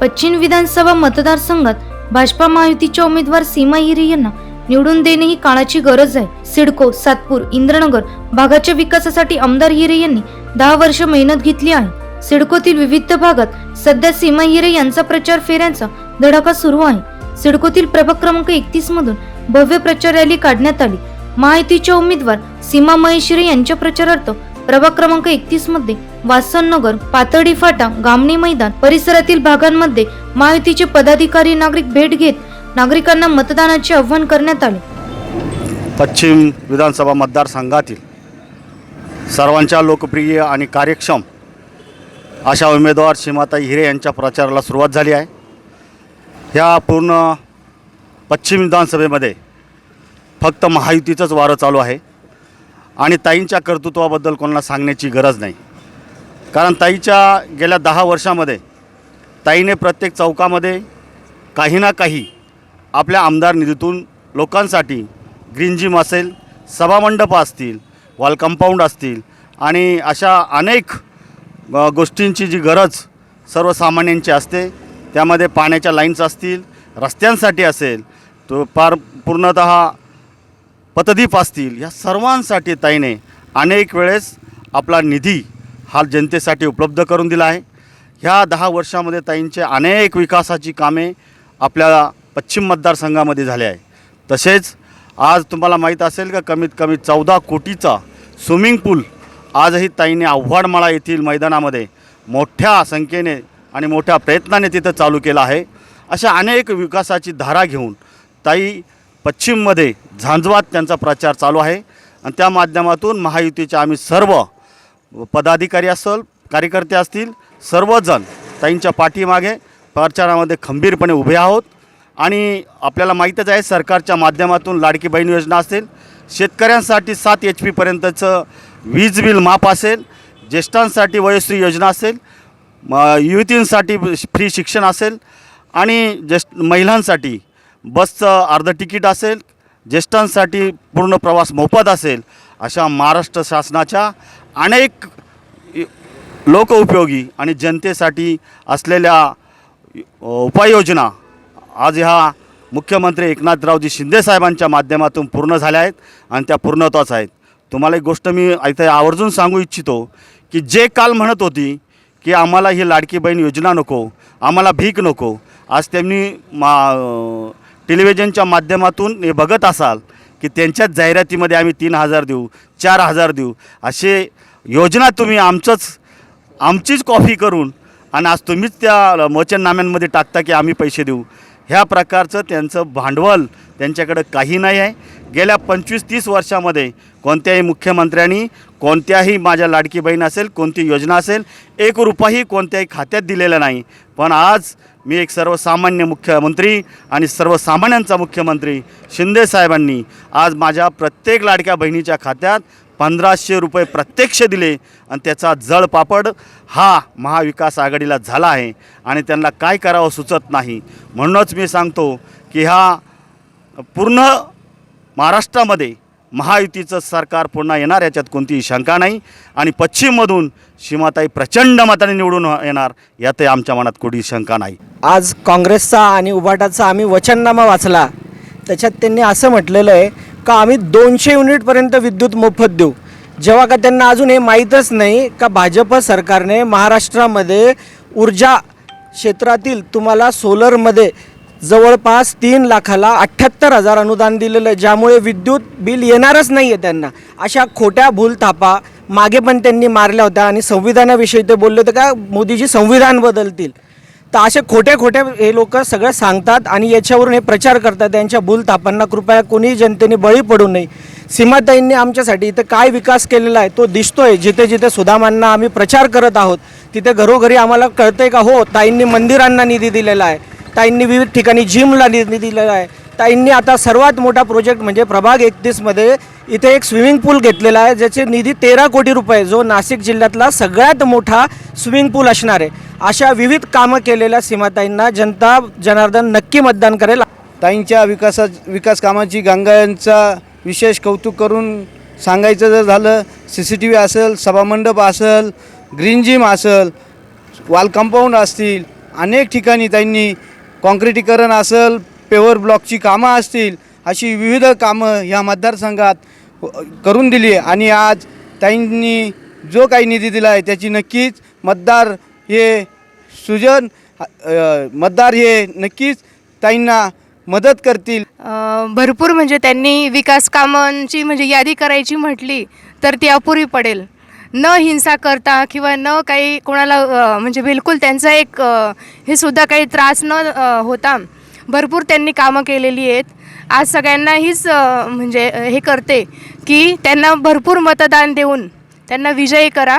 पश्चिम विधानसभा मतदारसंघात भाजपा महायुतीच्या उमेदवार सीमा हिरे यांना निवडून देणे ही काळाची गरज आहे. सिडको सातपूर इंद्रनगर भागाच्या विकासासाठी आमदार हिरे यांनी दहा वर्ष मेहनत घेतली आहे. सिडकोतील विविध भागात सध्या सीमा हिरे यांचा प्रचार फेऱ्यांचा धडाका सुरू आहे. सिडकोतील प्रभाग क्रमांक एकतीस मधून भव्य प्रचार रॅली काढण्यात आली. महायुतीच्या उमेदवार सीमा महेश हिरे यांच्या प्रचारार्थ प्रभाग क्रमांक एकतीसमध्ये वासननगर पातळी फाटा गामणी मैदान परिसरातील भागांमध्ये महायुतीचे पदाधिकारी नागरिक भेट घेत नागरिकांना मतदानाचे आव्हान करण्यात आले. पश्चिम विधानसभा मतदारसंघातील सर्वांच्या लोकप्रिय आणि कार्यक्षम अशा उमेदवार सीमाताई हिरे यांच्या प्रचाराला सुरुवात झाली आहे. ह्या पूर्ण पश्चिम विधानसभेमध्ये फक्त महायुतीचंच वारं चालू आहे. आणि ताईंच्या कर्तृत्वाबद्दल कोणाला सांगण्याची गरज नाही. कारण ताईच्या गेल्या दहा वर्षामध्ये ताईने प्रत्येक चौकामध्ये काही ना काही आपल्या आमदार निधीतून लोकांसाठी ग्रीन जिम असेल सभामंडप असतील वॉल कंपाऊंड असतील आणि अशा अनेक गोष्टींची जी गरज सर्वसामान्यांची असते त्यामध्ये पाण्याच्या लाईन्स असतील रस्त्यांसाठी असेल तो पार पूर्णत पतदीप असतील या सर्वांसाठी ताईने अनेक वेळेस आपला निधी हा जनतेसाठी उपलब्ध करून दिला आहे. ह्या दहा वर्षामध्ये ताईंचे अनेक विकासाची कामे आपल्या पश्चिम मतदारसंघामध्ये झाले आहे. तसेच आज तुम्हाला माहीत असेल का कमीत कमी चौदा कोटीचा स्विमिंग पूल आजही ताईने आव्हाडमाळा येथील मैदानामध्ये मोठ्या संख्येने आणि मोठ्या प्रयत्नाने तिथं चालू केलं आहे. अशा अनेक विकासाची धारा घेऊन ताई पश्चिममध्ये झांजवात त्यांचा प्रचार चालू आहे. आणि त्या माध्यमातून महायुतीचे आम्ही सर्व पदाधिकारी असल कार्यकर्ते असतील सर्वजण ताईंच्या पाठीमागे प्रचारामध्ये खंबीरपणे उभे आहोत. आणि आपल्याला माहीतच आहे सरकारच्या माध्यमातून लाडकी बहीण योजना असेल शेतकऱ्यांसाठी सात एच पीपर्यंतचं वीज बिल माफ असेल. ज्येष्ठांसाठी वयोश्री योजना असेल. म युवतींसाठी फ्री शिक्षण असेल. आणि ज्येष्ठ महिलांसाठी बसचं अर्ध तिकीट असेल ज्येष्ठांसाठी पूर्ण प्रवास मोफत असेल अशा महाराष्ट्र शासनाच्या अनेक लोकउपयोगी आणि जनतेसाठी असलेल्या उपाययोजना आज ह्या मुख्यमंत्री एकनाथरावजी शिंदेसाहेबांच्या माध्यमातून पूर्ण झाल्या आहेत आणि त्या पूर्णत्वाच आहेत. तुम्हाला एक गोष्ट मी इथे आवर्जून सांगू इच्छितो की जे काल म्हणत होती की आम्हाला ही लाडकी बहीण योजना नको आम्हाला भीक नको आज त्यांनी मा टेलिव्हिजनच्या माध्यमातून हे बघत असाल की त्यांच्याच जाहिरातीमध्ये आम्ही तीन हजार देऊ चार हजार देऊ असे योजना तुम्ही आमचंच आमचीच कॉफी करून आणि आज तुम्हीच त्या वचननाम्यांमध्ये टाकता की आम्ही पैसे देऊ. ह्या प्रकारचं त्यांचं भांडवल त्यांच्याकडं काही नाही आहे. गेल्या पंचवीस तीस वर्षामध्ये कोणत्याही मुख्यमंत्र्यांनी कोणत्याही माझ्या लाडकी बहीण असेल कोणती योजना असेल एक रुपयाही कोणत्याही खात्यात दिलेला नाही. पण आज मी एक सर्वसामान्य मुख्यमंत्री आणि सर्वसामान्यांचा मुख्यमंत्री शिंदेसाहेबांनी आज माझ्या प्रत्येक लाडक्या बहिणीच्या खात्यात पंधराशे रुपये प्रत्यक्ष दिले आणि त्याचा जळपापड हा महाविकास आघाडीला झाला आहे आणि त्यांना काय करावं सुचत नाही. म्हणूनच मी सांगतो की ह्या पूर्ण महाराष्ट्रामध्ये महायुतीचं सरकार पुन्हा येणार याच्यात कोणतीही शंका नाही. आणि पश्चिममधून सीमाताई प्रचंड मताने निवडून येणार यातही आमच्या मनात कुठेही शंका नाही. आज काँग्रेसचा आणि उभाटाचा आम्ही वचननामा वाचला. त्याच्यात त्यांनी असं म्हटलेलं आहे का आम्ही दोनशे युनिटपर्यंत विद्युत मोफत देऊ. जेव्हा का त्यांना अजून हे माहीतच नाही का भाजप सरकारने महाराष्ट्रामध्ये ऊर्जा क्षेत्रातील तुम्हाला सोलरमध्ये जवळपास तीन लाखाला अठ्ठ्याहत्तर हजार अनुदान दिलेलं आहे ज्यामुळे विद्युत बिल येणारच नाही आहे त्यांना. अशा खोट्या भूलथापा मागे पण त्यांनी मारल्या होत्या आणि संविधानाविषयी ते बोलले होते का मोदीजी संविधान बदलतील. तर असे खोटे खोटे हे लोक सगळं सांगतात आणि याच्यावरून हे प्रचार करतात त्यांच्या भूलथापांना. कृपया कोणीही जनतेने बळी पडू नये. सीमाताईंनी आमच्यासाठी इथं काय विकास केलेला आहे तो दिसतोय. जिथे जिथे सुदामांना आम्ही प्रचार करत आहोत तिथे घरोघरी आम्हाला कळतंय का हो ताईंनी मंदिरांना निधी दिलेला आहे. ताईंनी विविध ठिकाणी जिमला निधी दिलेला आहे. ताईंनी आता सर्वात मोठा प्रोजेक्ट म्हणजे प्रभाग एकतीसमध्ये इथे एक स्विमिंग पूल घेतलेला आहे ज्याचे निधी तेरा कोटी रुपये जो नाशिक जिल्ह्यातला सगळ्यात मोठा स्विमिंग पूल असणार आहे. अशा विविध कामं केलेल्या सीमाताईंना जनता जनार्दन नक्की मतदान करेल. ताईंच्या विकासा विकास कामाची गंगायांचा विशेष कौतुक करून सांगायचं जर झालं सी सी टी व्ही असेल सभामंडप असेल ग्रीन जिम असेल वॉल कंपाऊंड असतील अनेक ठिकाणी त्यांनी काँक्रिटीकरण असेल पेवर ब्लॉकची कामं असतील अशी विविध कामं ह्या मतदारसंघात करून दिली आणि आज त्यांनी जो काही निधी दिला आहे त्याची नक्कीच मतदार हे सुजन मतदार हे नक्कीच ताईंना मदत करतील. भरपूर म्हणजे त्यांनी विकास कामांची म्हणजे यादी करायची म्हटली तर ती अपुरी पडेल. न हिंसा करता किंवा न काही कोणाला म्हणजे बिलकुल त्यांचा एक हे सुद्धा काही त्रास न होता. भरपूर त्यांनी कामं केलेली आहेत. आज सगळ्यांना हीच म्हणजे हे करते की त्यांना भरपूर मतदान देऊन त्यांना विजयी करा.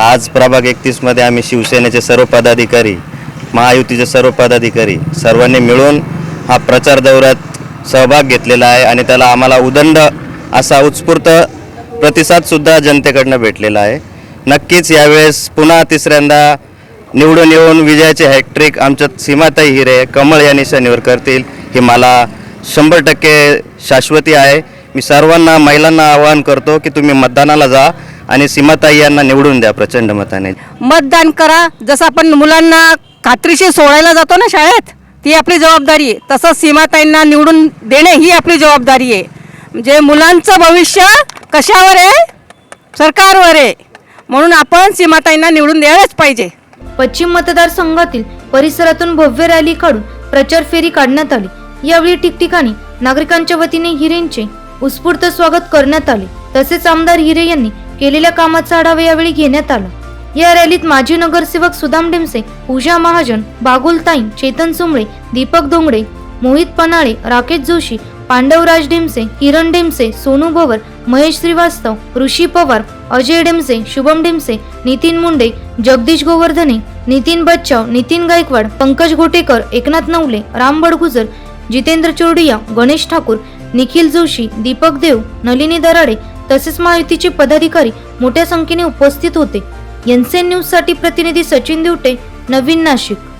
आज प्रभाग एकतीसमध्ये आम्ही शिवसेनेचे सर्व पदाधिकारी महायुतीचे सर्व पदाधिकारी सर्वांनी मिळून हा प्रचार दौऱ्यात सहभाग घेतलेला आहे आणि त्याला आम्हाला उदंड असा उत्स्फूर्त प्रतिसादसुद्धा जनतेकडनं भेटलेला आहे. नक्कीच यावेळेस पुन्हा तिसऱ्यांदा निवडून येऊन विजयाचे हॅट्रिक आमच्या सीमाताई हिरे कमळ या निशाणीवर करतील ही मला शंभर टक्के शाश्वती आहे. मी सर्वांना महिलांना आवाहन करतो की तुम्ही मतदानाला जा आणि सीमाताई यांना निवडून द्या प्रचंड मताने. मतदान करा. जसं आपण मुलांना खात्रीशी सोडायला जातो ना शाळेत ती आपली जबाबदारी आहे. तसंच सीमाताईंना निवडून देणे ही आपली जबाबदारी आहे. म्हणजे मुलांचं भविष्य कशावर आहे? सरकारवर आहे. म्हणून आपण सीमाताईंना निवडून द्यायलाच पाहिजे. पश्चिम मतदारसंघातील परिसरातून भव्य रॅली काढून प्रचार फेरी काढण्यात आली. यावेळी ठिकठिकाणी नागरिकांच्या वतीने हिरेंचे उत्स्फूर्त स्वागत करण्यात आले. तसेच आमदार हिरे यांनी केलेल्या कामाचा आढावा यावेळी घेण्यात आला. या रॅलीत माजी नगरसेवक सुदाम डिमसे पूजा महाजन बागुलताई चेतन सुमळे दीपक धोंगडे मोहित पनाळे राकेश जोशी पांडवराज डिमसे किरण डिमसे सोनू भवर महेश श्रीवास्तव ऋषी पवार अजय डिमसे शुभम डिमसे नितीन मुंडे जगदीश गोवर्धने नितीन बच्चाव नितीन गायकवाड पंकज गोटेकर एकनाथ नवले राम बडगुजर जितेंद्र चोरडिया गणेश ठाकूर निखिल जोशी दीपक देव नलिनी दराडे तसेच महायुतीचे पदाधिकारी मोठ्या संख्येने उपस्थित होते. एनसीएन न्यूजसाठी प्रतिनिधी सचिन दिवटे नवीन नाशिक.